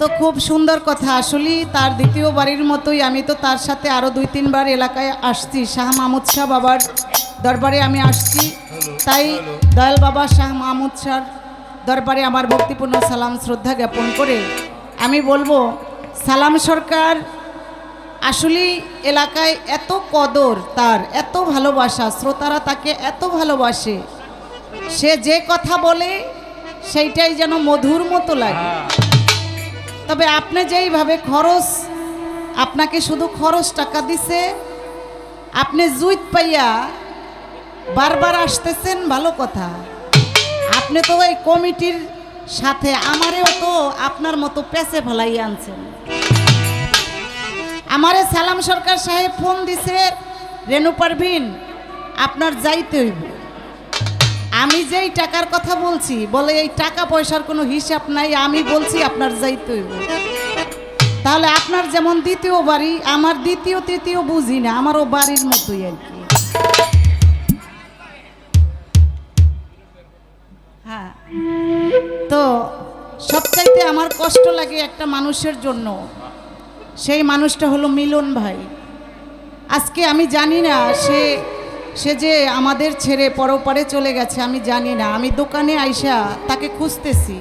তো খুব সুন্দর কথা। আসলে তার দ্বিতীয় বাড়ির মতোই আমি তো তার সাথে আরও দুই তিনবার এলাকায় আসছি। শাহ মাহমুদ শাহ বাবার দরবারে আমি আসছি। তাই দয়াল বাবা শাহ মাহমুদ শাহর দরবারে আমার ভক্তিপূর্ণ সালাম শ্রদ্ধা জ্ঞাপন করে আমি বলব সালাম সরকার আসলে এলাকায় এত কদর তার এত ভালোবাসা শ্রোতারা তাকে এত ভালোবাসে। সে যে কথা বলে সেইটাই যেন মধুর মতো লাগে। তবে আপনি যেইভাবে খরচ, আপনাকে শুধু খরচ টাকা দিছে, আপনি জুইত পাইয়া বারবার আসতেছেন, ভালো কথা। আপনি তো ওই কমিটির সাথে আমারেও তো আপনার মতো পেছে ফেলাই আনছেন। আমারে সালাম সরকার সাহেব ফোন দিছে রেনু পারভিন আপনার যাইতে হইব। আমি যেই টাকার কথা বলছি, বলে এই টাকা পয়সার কোনো হিসাব নাই, আমি বলছি আপনার যাইতে হইব তাহলে আপনার যেমন দ্বিতীয় বাড়ি, আমার দ্বিতীয়, তৃতীয় বুঝি না, আমারও বাড়ির মতোই আর কি। হ্যাঁ। তো সবচাইতে আমার কষ্ট লাগে একটা মানুষের জন্য। সেই মানুষটা হলো মিলন ভাই। আজকে আমি জানি না, সে সে যে আমাদের ছেড়ে পরপারে চলে গেছে, আমি জানি না। আমি দোকানে আইসা তাকে খুঁজতেছি।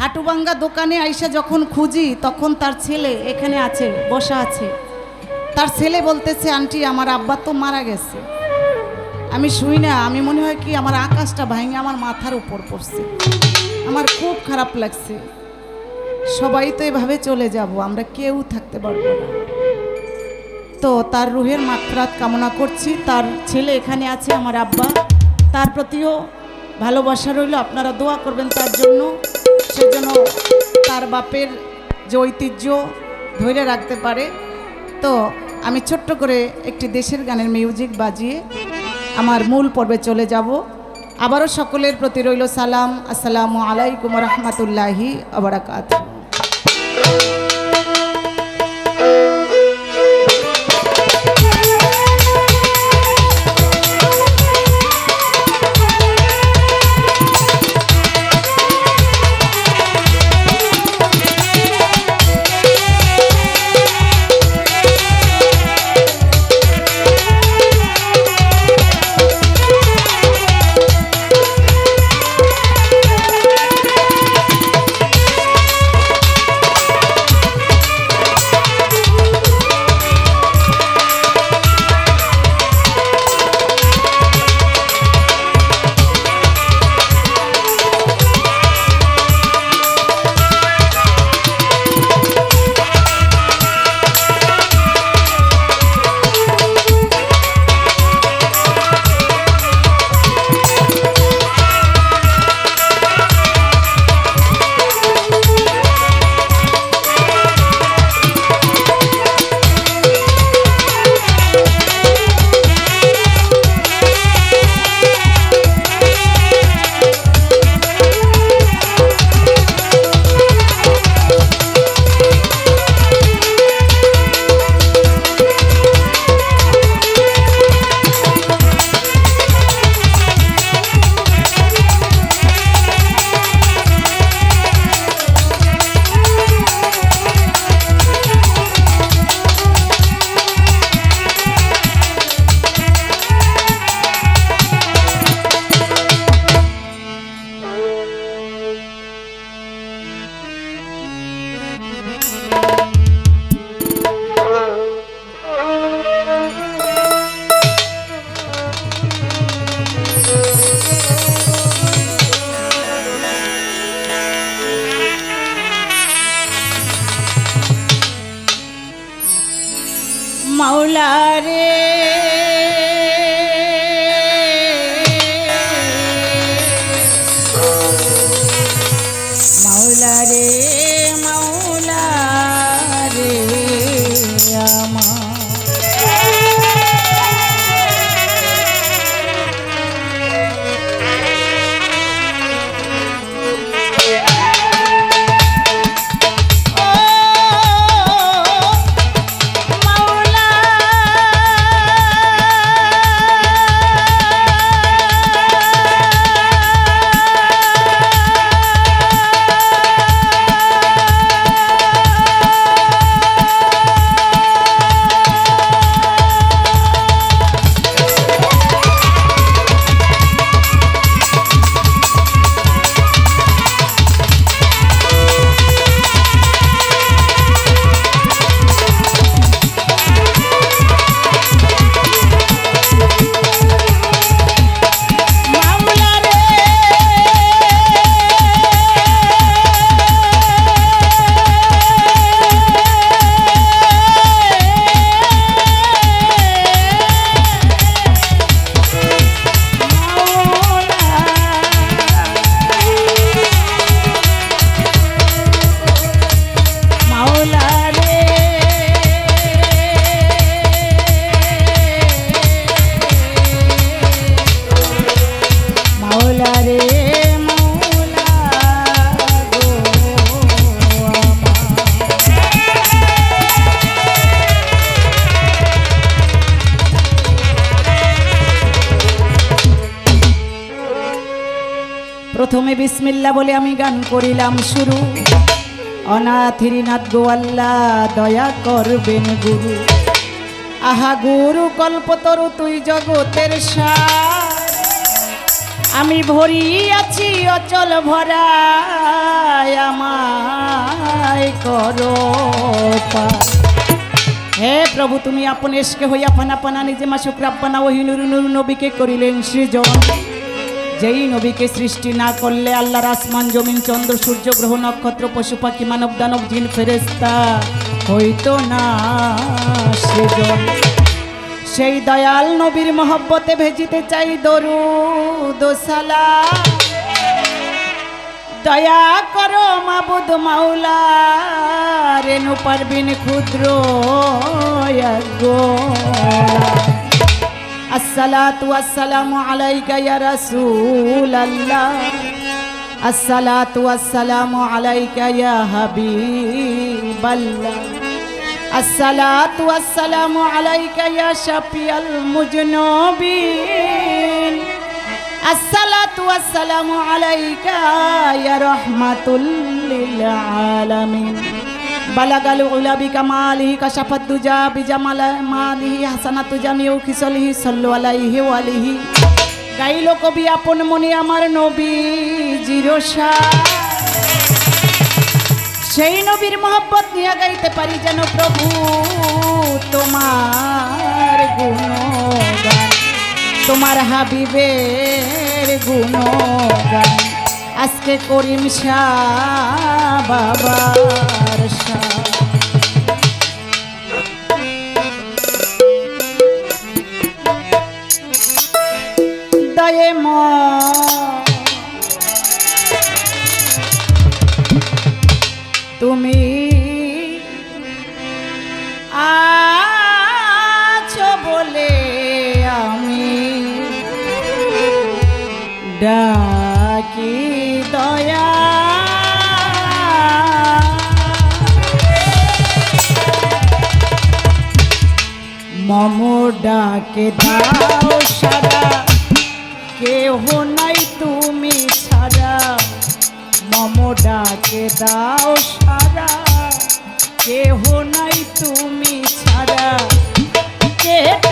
হাটুবাঙ্গা দোকানে আইসা যখন খুঁজি, তখন তার ছেলে এখানে আছে, বসা আছে। তার ছেলে বলতেছে, আন্টি, আমার আব্বা তো মারা গেছে। আমি শুই না, আমি মনে হয় কি আমার আকাশটা ভাঙে, আমার মাথার উপর পড়ছে। আমার খুব খারাপ লাগছে। সবাই তো এভাবে চলে যাব, আমরা কেউ থাকতে পারব না। তো তার রুহের মাত্রাত কামনা করছি। তার ছেলে এখানে আছে, আমার আব্বা। তার প্রতিও ভালোবাসা রইল। আপনারা দোয়া করবেন তার জন্য। সেজন্য তার বাপের যে ঐতিহ্য ধরে রাখতে পারে। তো আমি ছোট্ট করে একটি দেশের গানের মিউজিক বাজিয়ে আমার মূল পর্বে চলে যাব। আবারও সকলের প্রতি রইল সালাম। আসসালামু আলাইকুম রহমতুল্লাহি আবরাকাত বিসমিল্লা বলে আমি গান করিলাম শুরু। অনাথিরিনাথ গোয়াল্লা দয়া করবেন গুরু। আহা গুরু, কল্পতরু তুই জগতের আমি ভরি আছি অচল ভরায়, আমায় করো হে প্রভু, তুমি আপন এসকে হইয়া ফানা পানা নিজে মাসুক রাব্বানা, ওহি নুরু নুরু নবীকে করিলেন সৃজন। যেই নবীকে সৃষ্টি না করলে আল্লাহর আসমান, জমিন, চন্দ্র, সূর্য, গ্রহ, নক্ষত্র, পশু, পাখি, মানব, দানব, জিন ফেরেস্তা হইতো না সেই দয়াল নবীর মহব্বতে ভেজিতে চাই দরু দোসালা দয়া করো মাবুদ মাওলা রেণু পারবিন ক্ষুদ্র الصلاة والسلام عليك يا رسول الله. الصلاة والسلام عليك يا حبيب الله. الصلاة والسلام عليك يا شفيع المجنوبين. الصلاة والسلام عليك يا رحمة للعالمين. বালাগাল উলা বিকামালিহি কাশাফাত দুজা বিজামাল মালিহি হাসানাতু জামিউ খিসলিহি সাল্লু আলাইহি ওয়ালিহি গাইলো কবি আপন মনে আমার নবী জিরোসা সেই নবীর মোহব্বত নিয়ে গাইতে পারি যেন প্রভু তোমার গুণগান। তোমার হাবিবের গুণগান। আজকে করিম বাবার তুমি মম ডাকে দাও সারা। কেহ নাই তুমি ছাড়া। মম ডাকে দাও সারা। কেহ নাই তুমি ছাড়া। কেটে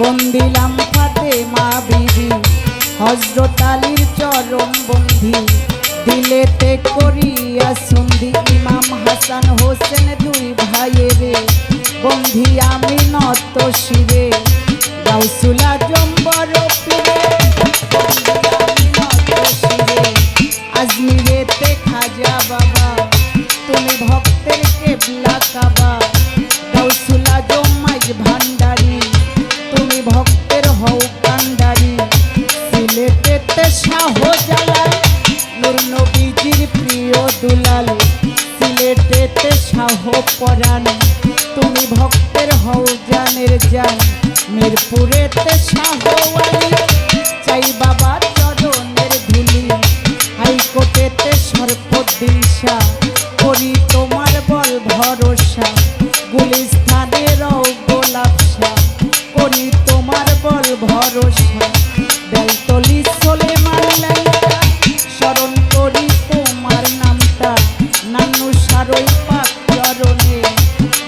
বন্দিলাম ফাতে মা বিবি। হজরত আলীর চরম বন্ধি। দিলেতে করিয়া সন্ধি ইমাম হাসান হোসেন দুই ভাইয়েরে। বন্ধি আমি নত শিরে। গাউসুলা জম্বর পিরে। দুলাল সিলেটেতে সাহ পরাণ। তুমি ভক্তের হও জানের জান। মিরপুরেতে শাহ চাই বাবা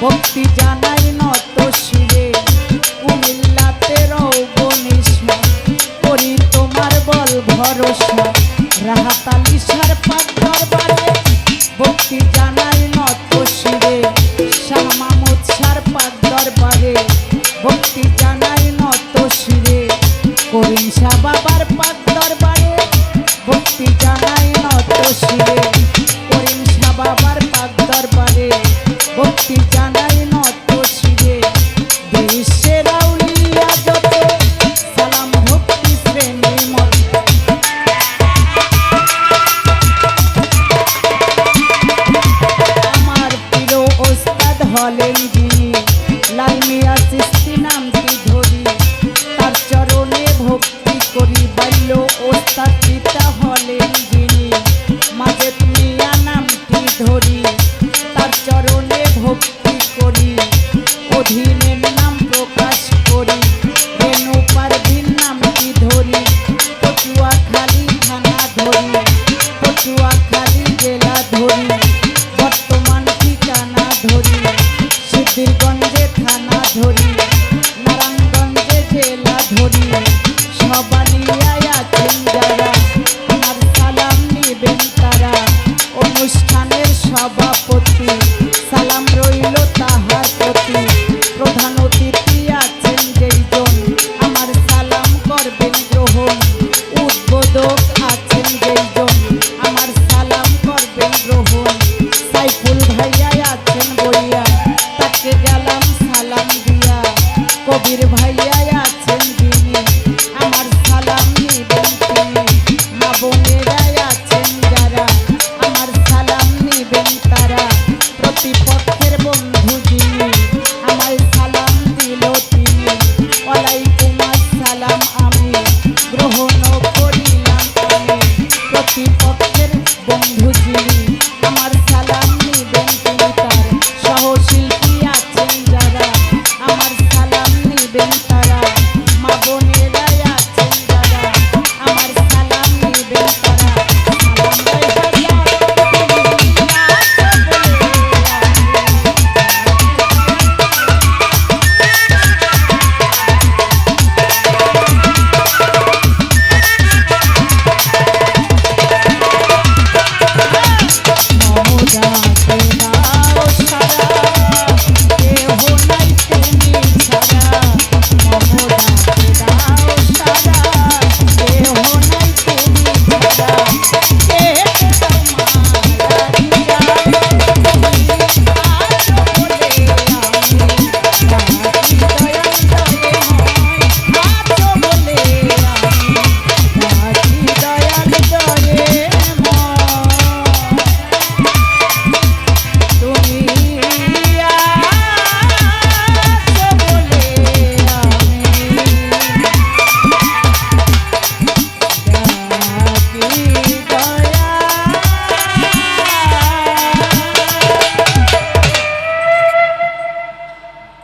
ভক্তি জানা get it right.